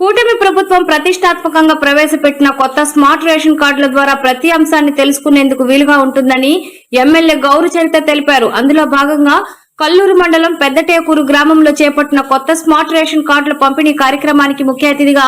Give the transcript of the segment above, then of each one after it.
కూటమి ప్రభుత్వం ప్రతిష్టాత్మకంగా ప్రవేశపెట్టిన కొత్త స్మార్ట్ రేషన్ కార్డుల ద్వారా ప్రతి అంశాన్ని తెలుసుకునేందుకు వీలుగా ఉంటుందని ఎమ్మెల్యే గౌరు చరిత తెలిపారు. అందులో భాగంగా కల్లూరు మండలం పెద్దటేకూరు గ్రామంలో చేపట్టిన కొత్త స్మార్ట్ రేషన్ కార్డుల పంపిణీ కార్యక్రమానికి ముఖ్య అతిథిగా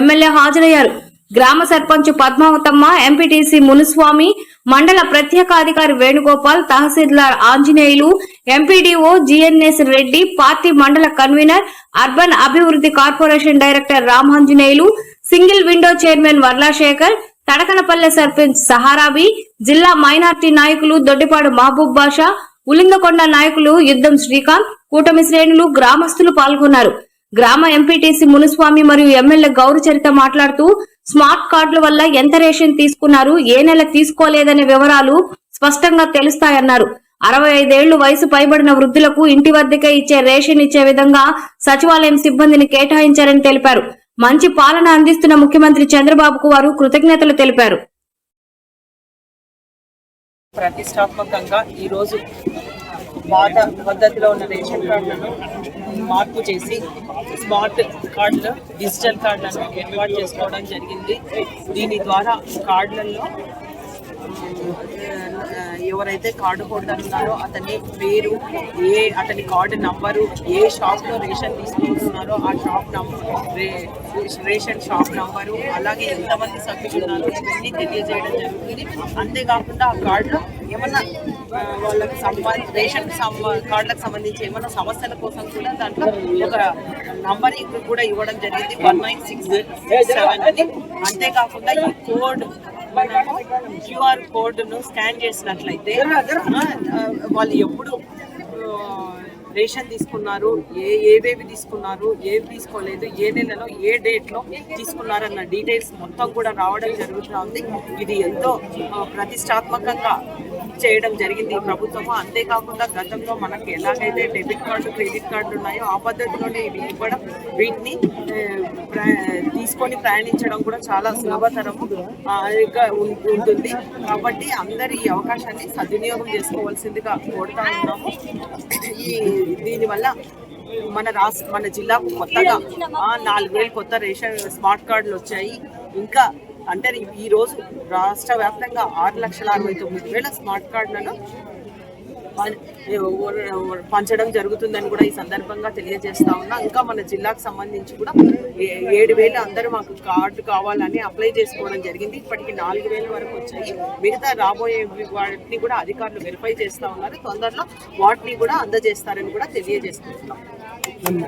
ఎమ్మెల్యే హాజరయ్యారు. గ్రామ సర్పంచ్ పద్మావతమ్మ ఎంపీటీసీ మునుస్వామి మండల ప్రత్యేకాధికారి Venugopal tahsildar Anjaneyulu MPDO GNS Reddy party మండల కన్వీనర్ అర్బన్ అభివృద్ధి corporation director Ramanjaneyulu single window chairman Varlasekhar Tadakanapalle sarpanch Saharabi జిల్లా మైనార్టీ నాయకులు దొడ్డిపాడు మహబూబ్ బాషా ఉలిందకొండ నాయకులు యుద్ధం శ్రీకాంత్ కూటమి శ్రేణులు గ్రామస్తులు పాల్గొన్నారు. గ్రామ ఎంపీటీసీ మునుస్వామి మరియు ఎమ్మెల్యే గౌరు చరిత మాట్లాడుతూ స్మార్ట్ కార్డుల వల్ల ఎంత రేషన్ తీసుకున్నారు ఏ నెల తీసుకోలేదనే వివరాలు స్పష్టంగా తెలుస్తాయన్నారు. అరవై ఐదేళ్ళు వయసు పైబడిన వృద్ధులకు ఇంటి వద్దకే ఇచ్చే రేషన్ ఇచ్చే విధంగా సచివాలయం సిబ్బందిని కేటాయించారని తెలిపారు. మంచి పాలన అందిస్తున్న ముఖ్యమంత్రి చంద్రబాబుకు వారు కృతజ్ఞతలు తెలిపారు. ప్రతిష్టాత్మకంగా ఈరోజు పాత పద్ధతిలో ఉన్న రేషన్ కార్డులను మార్పు చేసి స్మార్ట్ కార్డులు డిజిటల్ కార్డులను ఏర్పాటు చేసుకోవడం జరిగింది. దీని ద్వారా కార్డులలో ఎవరైతే కార్డు హోల్డర్ ఉన్నారో అతని పేరు ఏ అతని కార్డు నంబరు ఏ షాప్లో రేషన్ తీసుకుంటున్నారో ఆ shop number ration shop number అలాగే ఎంతమంది సభ్యులు ఉన్నారో ఇవన్నీ తెలియజేయడం జరుగుతుంది. అంతేకాకుండా ఆ కార్డులో ఏమన్నా వాళ్ళకి సంబంధ రేషన్ కార్డులకు సంబంధించి ఏమైనా సమస్యల కోసం కూడా దాంట్లో ఒక నంబర్ కూడా ఇవ్వడం జరిగింది. వన్ నైన్ సిక్స్ సెవెన్ అని. అంతేకాకుండా ఈ కోడ్ మనము క్యూఆర్ కోడ్ను స్కాన్ చేసినట్లయితే వాళ్ళు ఎప్పుడు రేషన్ తీసుకున్నారు ఏ ఏవేవి తీసుకున్నారు ఏవి తీసుకోలేదు ఏ నెలలో ఏ డేట్లో తీసుకున్నారన్న డీటెయిల్స్ మొత్తం కూడా రావడం జరుగుతూ ఉంది ఇది ఎంతో ప్రతిష్టాత్మకంగా చేయడం జరిగింది ఈ ప్రభుత్వము. అంతేకాకుండా గతంలో మనకు ఎలాగైతే డెబిట్ కార్డు క్రెడిట్ కార్డు ఉన్నాయో ఆ పద్ధతిలోనే ఇవి ఇవ్వడం వీటిని తీసుకొని ప్రయాణించడం కూడా చాలా సులభతరము ఉంటుంది. కాబట్టి అందరు ఈ అవకాశాన్ని సద్వినియోగం చేసుకోవాల్సిందిగా కోరుతా ఉన్నాము. ఈ దీనివల్ల మన రాష్ట్ర మన జిల్లాకు కొత్తగా నాలుగు వేలు కొత్త రేషన్ స్మార్ట్ కార్డులు వచ్చాయి. ఇంకా అంటే ఈ- రోజు రాష్ట్ర వ్యాప్తంగా ఆరు లక్షల అరవై తొమ్మిది వేల స్మార్ట్ కార్డులను పం- పంచడం జరుగుతుందని కూడా ఈ సందర్భంగా తెలియజేస్తా ఉన్నా. ఇంకా మన జిల్లాకు సంబంధించి కూడా ఏడు వేలు అందరూ మాకు కార్డు కావాలని అప్లై చేసుకోవడం జరిగింది. ఇప్పటికి నాలుగు వేల వరకు వచ్చాయి. మిగతా రాబోయే వాటిని కూడా అధికారులు వెరిఫై చేస్తా ఉన్నారు. తొందరలో వాటిని కూడా అందజేస్తారని కూడా తెలియజేస్తున్నాం.